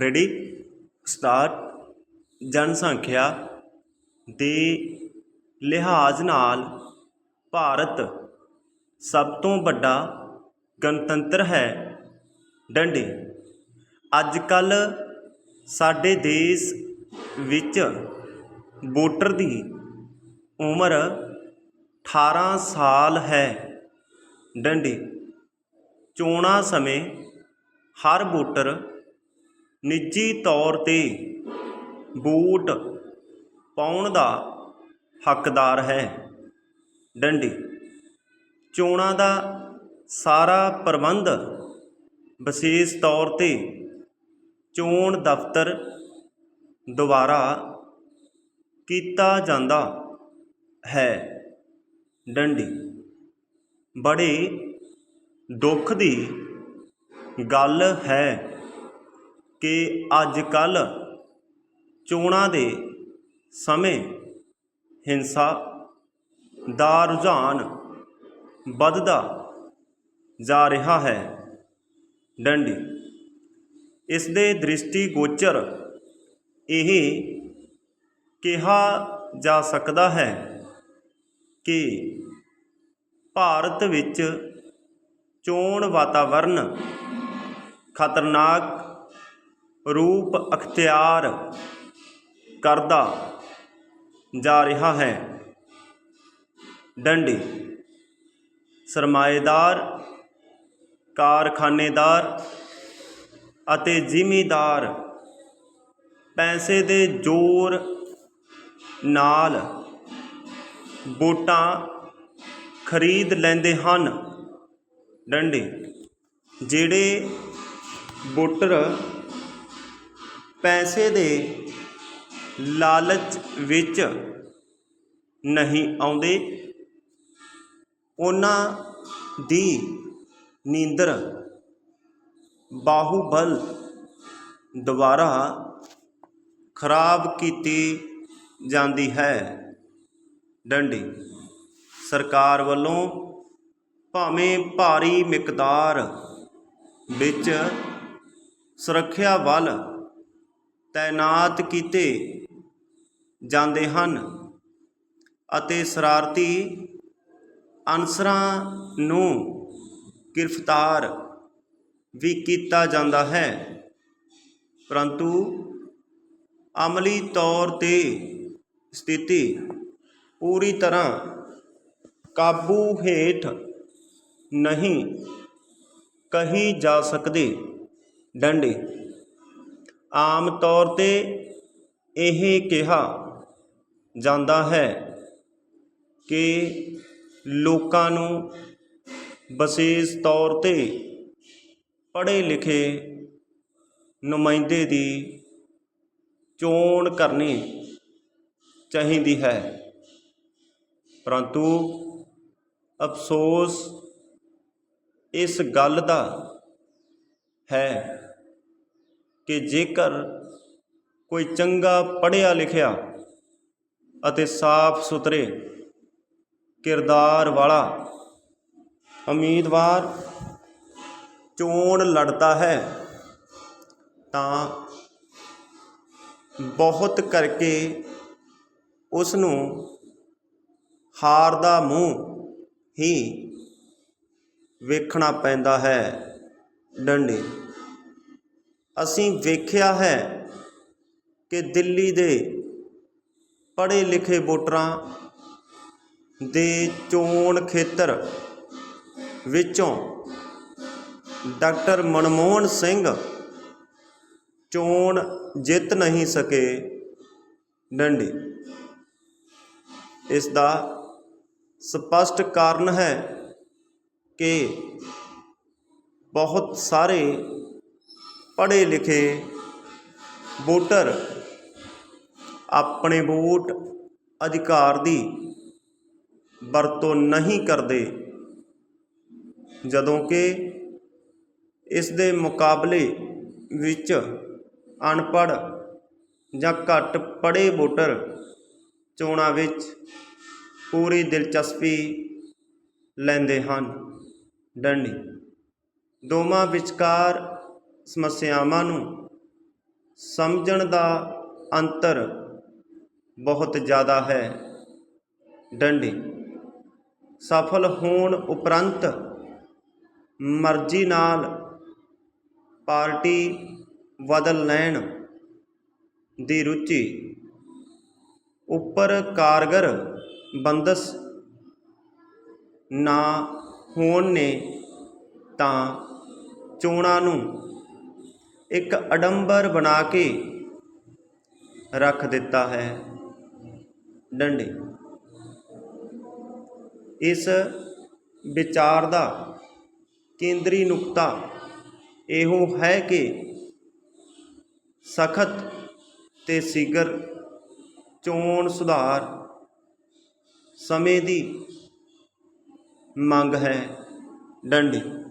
Ready? Start ਜਨਸੰਖਿਆ ਦੇ ਲਿਹਾਜ਼ ਨਾਲ ਭਾਰਤ ਸਭ ਤੋਂ ਵੱਡਾ ਗਣਤੰਤਰ ਹੈ। ਡੰਡੇ ਅੱਜ ਕੱਲ ਸਾਡੇ ਦੇਸ਼ ਵਿੱਚ ਵੋਟਰ ਦੀ ਉਮਰ 18 ਸਾਲ ਹੈ। ਡੰਡੇ, ਚੋਣਾਂ ਸਮੇਂ ਹਰ ਵੋਟਰ ਨਿੱਜੀ ਤੌਰ ਤੇ ਬੂਟ ਪਾਉਣ ਦਾ ਹੱਕਦਾਰ ਹੈ। ਡੰਡੀ, ਚੋਣਾਂ ਦਾ ਸਾਰਾ ਪ੍ਰਬੰਧ ਵਿਸ਼ੇਸ਼ ਤੌਰ ਤੇ ਚੋਣ ਦਫ਼ਤਰ ਦੁਆਰਾ ਕੀਤਾ ਜਾਂਦਾ ਹੈ। ਡੰਡੀ, ਬੜੇ ਦੁੱਖ ਦੀ ਗੱਲ ਹੈ। ਕਿ ਅੱਜ ਕੱਲ੍ਹ ਚੋਣਾਂ ਦੇ ਸਮੇਂ ਹਿੰਸਾ ਦਾ ਰੁਝਾਨ ਵੱਧਦਾ ਜਾ ਰਿਹਾ ਹੈ। ਡੰਡੀ। ਇਸ ਦੇ ਦ੍ਰਿਸ਼ਟੀਗੋਚਰ ਇਹ ਕਿਹਾ ਜਾ ਸਕਦਾ ਹੈ ਕਿ ਭਾਰਤ ਵਿੱਚ ਚੋਣ ਵਾਤਾਵਰਨ ਖਤਰਨਾਕ ਰੂਪ ਅਖਤਿਆਰ ਕਰਦਾ ਜਾ ਰਿਹਾ ਹੈ। ਡੰਡੀ, ਸਰਮਾਏਦਾਰ, ਕਾਰਖਾਨੇਦਾਰ ਅਤੇ ਜ਼ਿਮੀਦਾਰ ਪੈਸੇ ਦੇ ਜ਼ੋਰ ਨਾਲ ਵੋਟਾਂ ਖਰੀਦ ਲੈਂਦੇ ਹਨ। ਡੰਡੇ, ਜਿਹੜੇ ਵੋਟਰ ਪੈਸੇ ਦੇ ਲਾਲਚ ਵਿੱਚ ਨਹੀਂ ਆਉਂਦੇ। ਉਹਨਾਂ ਦੀ ਨੀਂਦਰ ਬਾਹੂਬਲ ਦੁਆਰਾ ਖਰਾਬ ਕੀਤੀ ਜਾਂਦੀ ਹੈ। ਡੰਡੀ, ਸਰਕਾਰ ਵੱਲੋਂ ਭਾਵੇਂ ਭਾਰੀ ਮਿਕਦਾਰ ਵਿੱਚ ਸੁਰੱਖਿਆ ਬਲ ਤਾਇਨਾਤ ਕੀਤੇ ਜਾਂਦੇ ਹਨ ਅਤੇ ਸ਼ਰਾਰਤੀ ਅਨਸਰਾਂ ਨੂੰ ਗ੍ਰਿਫਤਾਰ ਵੀ ਕੀਤਾ ਜਾਂਦਾ ਹੈ। ਪਰੰਤੂ ਅਮਲੀ ਤੌਰ ਤੇ ਸਥਿਤੀ ਪੂਰੀ ਤਰ੍ਹਾਂ ਕਾਬੂ ਹੇਠ ਨਹੀਂ ਕਹੀ ਜਾ ਸਕਦੇ। ਡੰਡੇ ਆਮ ਤੌਰ ਤੇ ਇਹ ਕਿਹਾ ਜਾਂਦਾ ਹੈ ਕਿ ਲੋਕਾਂ ਨੂੰ ਵਿਸ਼ੇਸ਼ ਤੌਰ ਤੇ ਪੜ੍ਹੇ ਲਿਖੇ ਨੁਮਾਇੰਦੇ ਦੀ ਚੋਣ ਕਰਨੀ ਚਾਹੀਦੀ ਹੈ। ਪਰੰਤੂ ਅਫਸੋਸ ਇਸ ਗੱਲ ਦਾ ਹੈ ਕਿ ਜੇਕਰ ਕੋਈ ਚੰਗਾ ਪੜ੍ਹਿਆ ਲਿਖਿਆ ਅਤੇ ਸਾਫ਼ ਸੁਥਰੇ ਕਿਰਦਾਰ ਵਾਲਾ ਉਮੀਦਵਾਰ ਚੋਣ ਲੜਦਾ ਹੈ, ਤਾਂ ਬਹੁਤ ਕਰਕੇ ਉਸ ਨੂੰ ਹਾਰ ਦਾ ਮੂੰਹ ਹੀ ਵੇਖਣਾ ਪੈਂਦਾ ਹੈ ਡੰਡੇ। ਅਸੀਂ ਵੇਖਿਆ ਹੈ ਕਿ ਦਿੱਲੀ ਦੇ ਪੜ੍ਹੇ ਲਿਖੇ ਵੋਟਰਾਂ ਦੇ ਚੋਣ ਖੇਤਰ ਵਿੱਚੋਂ ਡਾਕਟਰ ਮਨਮੋਹਨ ਸਿੰਘ ਚੋਣ ਜਿੱਤ ਨਹੀਂ ਸਕੇ ਡੰਡੀ। ਇਸ ਦਾ ਸਪਸ਼ਟ ਕਾਰਨ ਹੈ ਕਿ ਬਹੁਤ ਸਾਰੇ ਪੜ੍ਹੇ ਲਿਖੇ ਵੋਟਰ ਆਪਣੇ ਵੋਟ ਅਧਿਕਾਰ ਦੀ ਵਰਤੋਂ ਨਹੀਂ ਕਰਦੇ, ਜਦੋਂ ਕਿ ਇਸ ਦੇ ਮੁਕਾਬਲੇ ਵਿੱਚ ਅਨਪੜ੍ਹ ਜਾਂ ਘੱਟ ਪੜ੍ਹੇ ਵੋਟਰ ਚੋਣਾਂ ਵਿੱਚ ਪੂਰੀ ਦਿਲਚਸਪੀ ਲੈਂਦੇ ਹਨ। ਡੰਡੀ, ਦੋਵਾਂ ਵਿਚਕਾਰ ਸਮੱਸਿਆਵਾਂ ਨੂੰ ਸਮਝਣ ਦਾ ਅੰਤਰ ਬਹੁਤ ਜ਼ਿਆਦਾ ਹੈ। ਡੰਡੇ ਸਫਲ ਹੋਣ ਉਪਰੰਤ ਮਰਜ਼ੀ ਨਾਲ ਪਾਰਟੀ ਬਦਲ ਲੈਣ ਦੀ ਰੁਚੀ ਉੱਪਰ ਕਾਰਗਰ ਬੰਦਸ ਨਾ ਹੋਣ ਨੇ ਤਾਂ ਚੋਣਾਂ ਨੂੰ ਇੱਕ ਅਡੰਬਰ ਬਣਾ ਕੇ ਰੱਖ ਦਿੱਤਾ ਹੈ। ਡੰਡੇ। ਇਸ ਵਿਚਾਰ ਦਾ ਕੇਂਦਰੀ ਨੁਕਤਾ ਇਹੋ ਹੈ ਕਿ ਸਖਤ ਤੇ ਸ਼ੀਗਰ ਚੋਣ ਸੁਧਾਰ ਸਮੇਂ ਦੀ ਮੰਗ ਹੈ। ਡੰਡੇ।